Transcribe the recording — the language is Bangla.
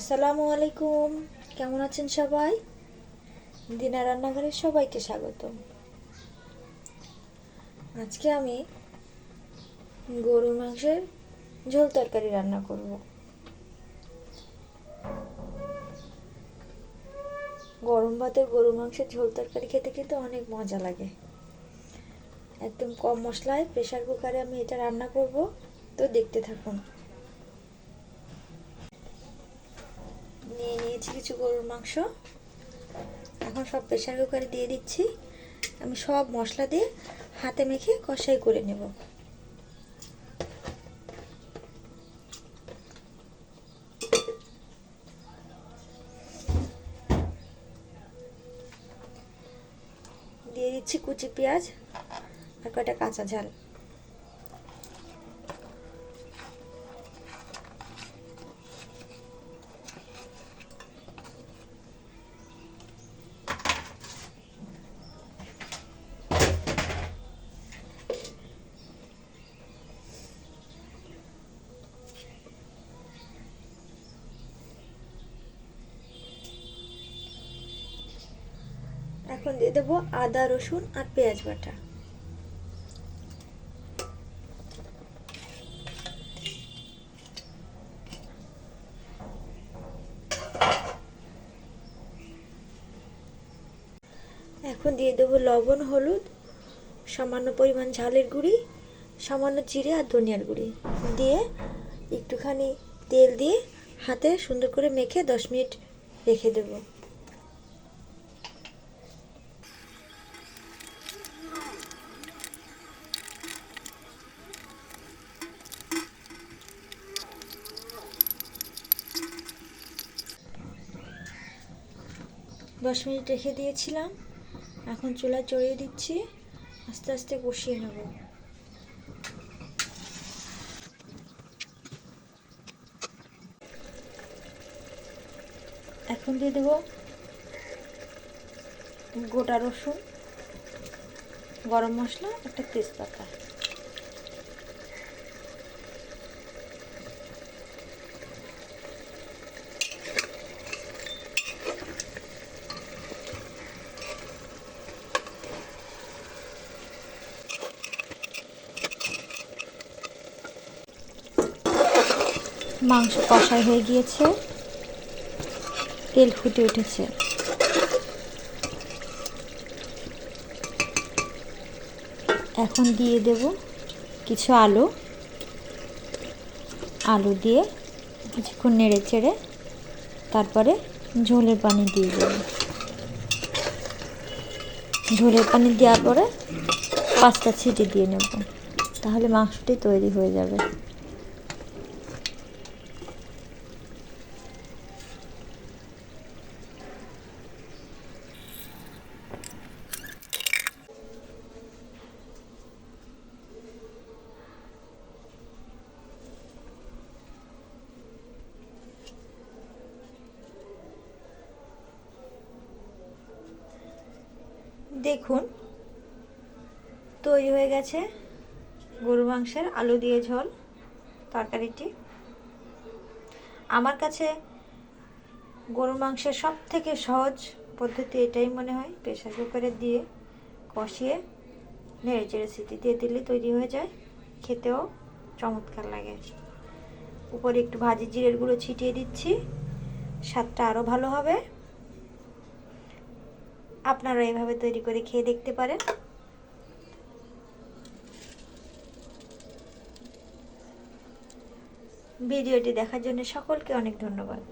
আসসালামু আলাইকুম। কেমন আছেন সবাই? দিনা রান্নাঘরে সবাইকে স্বাগত আজকে আমি গরুর মাংসের ঝোল তরকারি রান্না করব। গরম ভাতের গরুর মাংসের ঝোল তরকারি খেতে কিন্তু অনেক মজা লাগে। একদম কম মশলায় প্রেশার কুকারে আমি এটা রান্না করব। তো দেখতে থাকুন। নিয়েছি কিছু গরুর মাংস। এখন সব প্রেশার কুকারে দিয়ে দিচ্ছি। আমি সব মশলা দিয়ে হাতে মেখে কষাই করে নেব। দিয়ে দিচ্ছি কুচি পেঁয়াজ আর কয়টা কাঁচা ঝাল। এখন দিয়ে দেবো আদা, রসুন আর পেঁয়াজ বাটা। এখন দিয়ে দেবো লবণ, হলুদ, সামান্য পরিমাণ ঝালের গুঁড়ি, সামান্য জিরে আর ধনিয়ার গুঁড়ি। দিয়ে একটুখানি তেল দিয়ে হাতে সুন্দর করে মেখে দশ মিনিট রেখে দেবো। দশ মিনিট রেখে দিয়েছিলাম। এখন চুলা চড়িয়ে দিচ্ছি। আস্তে আস্তে কষিয়ে নেব। এখন দিয়ে দেবো গোটা রসুন, গরম মশলা, একটা তেজপাতা। মাংস কষাই হয়ে গিয়েছে। তেল ফুটে উঠেছে। এখন দিয়ে দেব কিছু আলু। আলু দিয়ে কিছুক্ষণ নেড়ে চেড়ে তারপরে ঝোলের পানি দিয়ে দেব। ঝোলের পানি দেওয়ার পরে পাঁচটা ছিটি দিয়ে নেব। তাহলে মাংসটি তৈরি হয়ে যাবে। দেখুন, তৈরি হয়ে গেছে গরু মাংসের আলু দিয়ে ঝোল, তরকারিটি। আমার কাছে গরু মাংসের সব থেকে সহজ পদ্ধতি এটাই মনে হয় প্রেশার কুকারে দিয়ে কষিয়ে নেড়ে চেড়ে সিটি দিয়ে দিলে তৈরি হয়ে যায়, খেতেও চমৎকার লাগে। উপরে একটু ভাজি জিরের গুঁড়ো ছিটিয়ে দিচ্ছি, স্বাদটা আরও ভালো হবে। আপনারা এভাবে তৈরি করে খেয়ে দেখতে পারেন। ভিডিওটি দেখার জন্য সকলকে অনেক ধন্যবাদ।